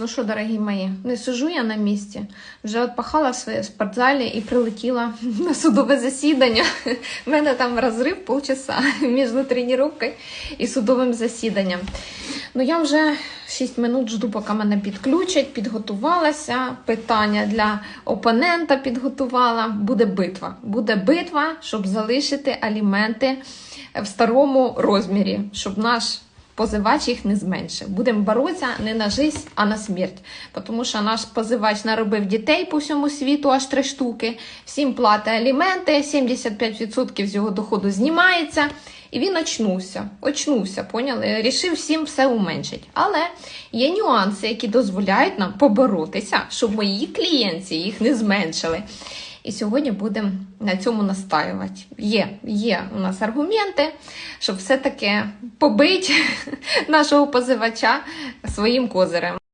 Ну що, дорогі мої, не сижу я на місці. Вже отпахала в своїй спортзалі і прилетіла на судове засідання. У мене там розрив полчаса між тренувкою і судовим засіданням. Ну я вже 6 минут жду, поки мене підключать, підготувалася. Питання для опонента підготувала. Буде битва. Буде битва, щоб залишити аліменти в старому розмірі, щоб наш позивач їх не зменшив. Будемо боротися не на жизнь, а на смерть. Тому що наш позивач наробив дітей по всьому світу, аж три штуки. Всім платить аліменти, 75% з його доходу знімається. І він очнувся. Очнувся, поняли? Рішив всім все уменшить. Але є нюанси, які дозволяють нам поборотися, щоб мої клієнти їх не зменшили. І сьогодні будемо на цьому настаювати. Є, є у нас аргументи, щоб все-таки побити нашого позивача своїм козирем.